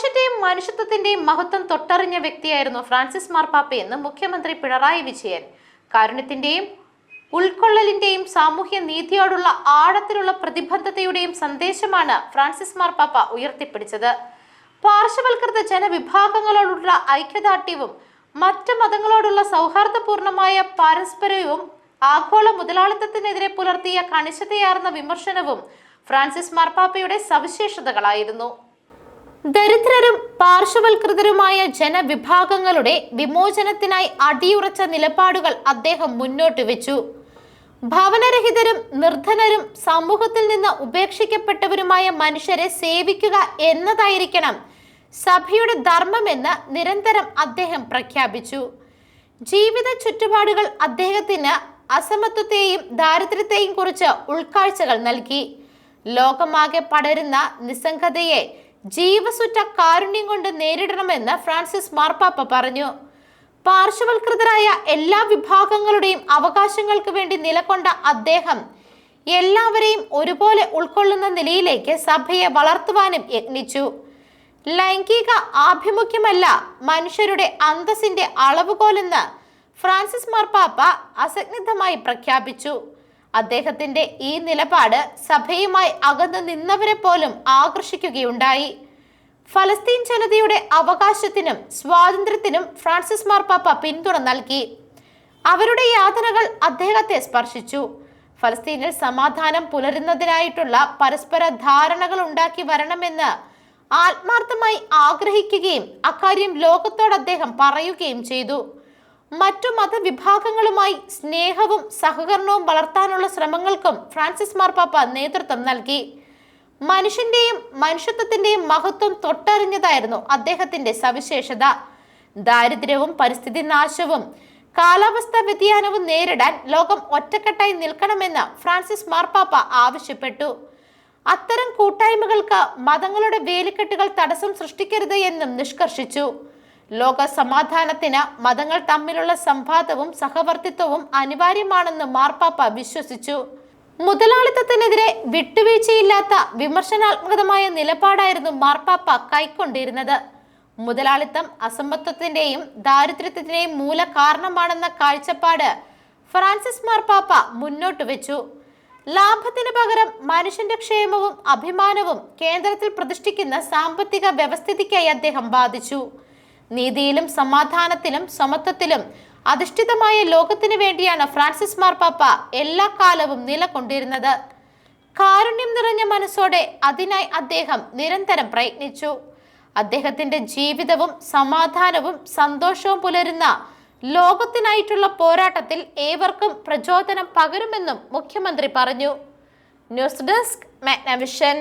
മനുഷ്യന്റെയും മനുഷ്യത്വത്തിന്റെയും മഹത്വം തൊട്ടറിഞ്ഞ വ്യക്തിയായിരുന്നു ഫ്രാൻസിസ് മാർപ്പാപ്പയെന്ന് മുഖ്യമന്ത്രി പിണറായി വിജയൻ. കാരുണ്യത്തിന്റെയും ഉൾക്കൊള്ളലിന്റെയും സാമൂഹ്യ നീതിയോടുള്ള ആഴത്തിലുള്ള പ്രതിബദ്ധതയുടെയും സന്ദേശമാണ് ഫ്രാൻസിസ് മാർപ്പാപ്പ ഉയർത്തിപ്പിടിച്ചത്. പാർശ്വവൽകൃത ജനവിഭാഗങ്ങളോടുള്ള ഐക്യദാർഢ്യവും മറ്റ് മതങ്ങളോടുള്ള സൗഹാർദ്ദപൂർണമായ പാരസ്പര്യവും ആഗോള മുതലാളിത്തത്തിനെതിരെ പുലർത്തിയ കണിശതയാർന്ന വിമർശനവും ഫ്രാൻസിസ് മാർപ്പാപ്പയുടെ സവിശേഷതകളായിരുന്നു. ദരിദ്രരും പാർശ്വവൽകൃതരുമായ ജനവിഭാഗങ്ങളുടെ വിമോചനത്തിനായി അടിയുറച്ച നിലപാടുകൾ അദ്ദേഹം മുന്നോട്ട് വെച്ചു. ഭവനരഹിതരും നിർധനരും സമൂഹത്തിൽ നിന്ന് ഉപേക്ഷിക്കപ്പെട്ടവരുമായ മനുഷ്യരെ സേവിക്കുക എന്നതായിരിക്കണം സഭയുടെ ധർമ്മമെന്ന് നിരന്തരം അദ്ദേഹം പ്രഖ്യാപിച്ചു. ജീവിത ചുറ്റുപാടുകൾ അദ്ദേഹത്തിന് അസമത്വത്തെയും ദാരിദ്ര്യത്തെയും കുറിച്ച് ഉൾക്കാഴ്ചകൾ നൽകി. ലോകമാകെ പടരുന്ന നിസ്സംഗതയെ ജീവസുറ്റ കാരുണ്യം കൊണ്ട് നേരിടണമെന്ന് ഫ്രാൻസിസ് മാർപ്പാപ്പ പറഞ്ഞു. പാർശ്വവൽകൃതരായ എല്ലാ വിഭാഗങ്ങളുടെയും അവകാശങ്ങൾക്ക് വേണ്ടി നിലകൊണ്ട അദ്ദേഹം എല്ലാവരെയും ഒരുപോലെ ഉൾക്കൊള്ളുന്ന നിലയിലേക്ക് സഭയെ വളർത്തുവാനും യത്നിച്ചു. ലൈംഗിക ആഭിമുഖ്യമല്ല മനുഷ്യരുടെ അന്തസ്സിന്റെ അളവുകോലെന്ന് ഫ്രാൻസിസ് മാർപ്പാപ്പ അസന്നിഗ്ധമായി പ്രഖ്യാപിച്ചു. അദ്ദേഹത്തിന്റെ ഈ നിലപാട് സഭയുമായി അകന്നു നിന്നവരെ പോലും ആകർഷിക്കുകയുണ്ടായി. ഫലസ്തീൻ ജനതയുടെ അവകാശത്തിനും സ്വാതന്ത്ര്യത്തിനും ഫ്രാൻസിസ് മാർപ്പാപ്പ പിന്തുണ നൽകി. അവരുടെ യാതനകൾ അദ്ദേഹത്തെ സ്പർശിച്ചു. ഫലസ്തീനിൽ സമാധാനം പുലരുന്നതിനായിട്ടുള്ള പരസ്പര ധാരണകൾ ഉണ്ടാക്കി വരണമെന്ന് ആത്മാർത്ഥമായി ആഗ്രഹിക്കുകയും അക്കാര്യം ലോകത്തോട് അദ്ദേഹം പറയുകയും ചെയ്തു. മറ്റു മതവിഭാഗങ്ങളുമായി സ്നേഹവും സഹകരണവും വളർത്താനുള്ള ശ്രമങ്ങൾക്കും ഫ്രാൻസിസ് മാർപ്പാപ്പ നേതൃത്വം നൽകി. മനുഷ്യന്റെയും മനുഷ്യത്വത്തിന്റെയും മഹത്വം തൊട്ടറിഞ്ഞതായിരുന്നു അദ്ദേഹത്തിന്റെ സവിശേഷത. ദാരിദ്ര്യവും പരിസ്ഥിതി നാശവും കാലാവസ്ഥാ വ്യതിയാനവും നേരിടാൻ ലോകം ഒറ്റക്കെട്ടായി നിൽക്കണമെന്ന് ഫ്രാൻസിസ് മാർപ്പാപ്പ ആവശ്യപ്പെട്ടു. അത്തരം കൂട്ടായ്മകൾക്ക് മതങ്ങളുടെ വേലിക്കെട്ടുകൾ തടസ്സം സൃഷ്ടിക്കരുത് എന്നും നിഷ്കർഷിച്ചു. ലോക സമാധാനത്തിന് മതങ്ങൾ തമ്മിലുള്ള സംവാദവും സഹവർത്തിത്വവും അനിവാര്യമാണെന്ന് മാർപ്പാപ്പ വിശ്വസിച്ചു. മുതലാളിത്തത്തിനെതിരെ വിട്ടുവീഴ്ചയില്ലാത്ത വിമർശനാത്മകമായ നിലപാടായിരുന്നു മാർപ്പാപ്പ കൈക്കൊണ്ടിരുന്നത്. മുതലാളിത്തം അസമത്വത്തിന്റെയും ദാരിദ്ര്യത്തിന്റെയും മൂല കാരണമാണെന്ന കാഴ്ചപ്പാട് ഫ്രാൻസിസ് മാർപ്പാപ്പ മുന്നോട്ട് വെച്ചു. ലാഭത്തിന് പകരം മനുഷ്യന്റെ ക്ഷേമവും അഭിമാനവും കേന്ദ്രത്തിൽ പ്രതിഷ്ഠിക്കുന്ന സാമ്പത്തിക വ്യവസ്ഥിതിക്കായി അദ്ദേഹം ബാധിച്ചു നീതിയിലും സമാധാനത്തിലും സമത്വത്തിലും അധിഷ്ഠിതമായ ലോകത്തിനു വേണ്ടിയാണ് ഫ്രാൻസിസ് മാർപ്പാപ്പ എല്ലാ കാലവും നിലകൊണ്ടിരുന്നത്. കാരുണ്യം നിറഞ്ഞ മനസ്സോടെ അതിനായി അദ്ദേഹം നിരന്തരം പ്രയത്നിച്ചു. അദ്ദേഹത്തിന്റെ ജീവിതവും സമാധാനവും സന്തോഷവും പുലരുന്ന ലോകത്തിനായിട്ടുള്ള പോരാട്ടത്തിൽ ഏവർക്കും പ്രചോദനം പകരുമെന്നും മുഖ്യമന്ത്രി പറഞ്ഞു. News desk Magnavision.